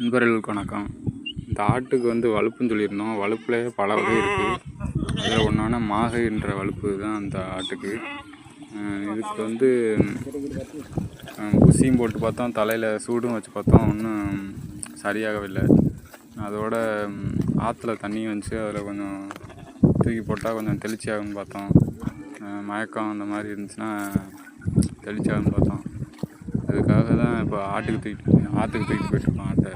நண்பர்களுக்கு வணக்கம். இந்த ஆட்டுக்கு வந்து வலுப்புன்னு சொல்லியிருந்தோம். வலுப்புலேயே பல வகை இருக்குது அதில் ஒன்றான மாகைன்ற வலுப்பு தான் அந்த ஆட்டுக்கு. இதுக்கு வந்து குசியும் ஊசியும் போட்டு பார்த்தோம். தலையில் சூடும் வச்சு பார்த்தோம். ஒன்றும் சரியாகவில்லை. அதோட ஆற்றுல தண்ணி வந்துச்சு. அதில் கொஞ்சம் தூக்கி போட்டால் கொஞ்சம் தெளிச்சி ஆகும்னு பார்த்தோம் மயக்கம் அந்த மாதிரி இருந்துச்சுன்னா தெளிச்சி ஆகும்னு பார்த்தோம். அதுக்காக தான் இப்போ ஆட்டுக்கு தூக்கிட்டு ஆற்றுக்கு தூக்கிட்டு போயிட்டுருக்கோம் ஆட்டை.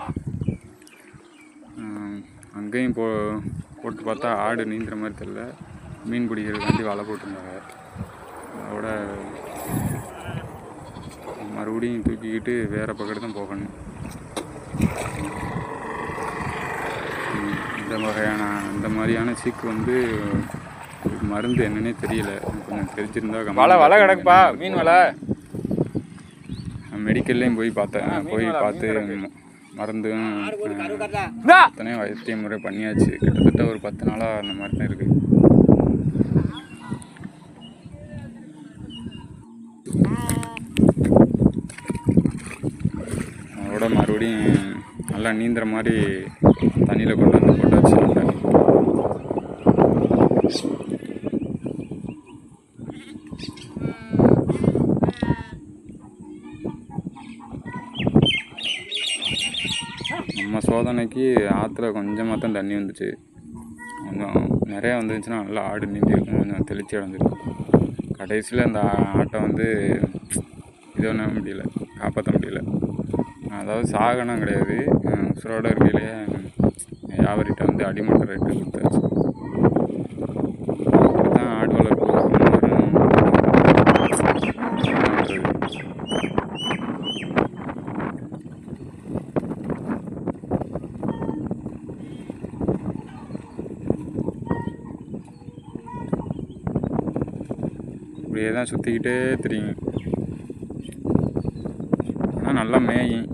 அங்கேயும் போ போட்டு பார்த்தா ஆடு நீந்துற மாதிரி தெரில மீன் பிடிக்கிறதுக்காண்டி வலை போட்டிருந்தாங்க. அதோட மறுபடியும் தூக்கிக்கிட்டு வேறு பக்கத்து தான் போகணும். இந்த வகையான இந்த மாதிரியான சீக்கு வந்து மருந்து என்னன்னே தெரியல. கொஞ்சம் தெரிஞ்சிருந்தா வலை வலை கிடக்குப்பா. மீன் வலை. மெடிக்கல்லையும் போய் பார்த்தேன். போய் பார்த்து மருந்தும் இந்தா. அத்தனையும் வைத்திய முறை பண்ணியாச்சு. கிட்டத்தட்ட ஒரு பத்து நாளாக அந்த மாதிரி தான் இருக்குது அதோட மறுபடியும் நல்லா நீந்துற மாதிரி தண்ணியில் கொண்டு வந்து போட்டாச்சு தண்ணி நம்ம சோதனைக்கு ஆற்றுல கொஞ்சமாக தான் தண்ணி வந்துச்சு. கொஞ்சம் நிறையா வந்துச்சுன்னா நல்லா ஆடு நீந்திருக்கும் கொஞ்சம் தெளிச்சு அடைஞ்சிருக்கும். கடைசியில் அந்த ஆ- ஆட்டை வந்து இது பண்ண முடியல. காப்பாற்ற முடியல. அதாவது சாகனம் கிடையாது. அஹ் உசுரோட இருக்கையிலேயே வந்து அடிமட்ட ரேட்டு இப்படியே தான் சுற்றிக்கிட்டே தெரியும். ஆனால் நல்லா மேயும்.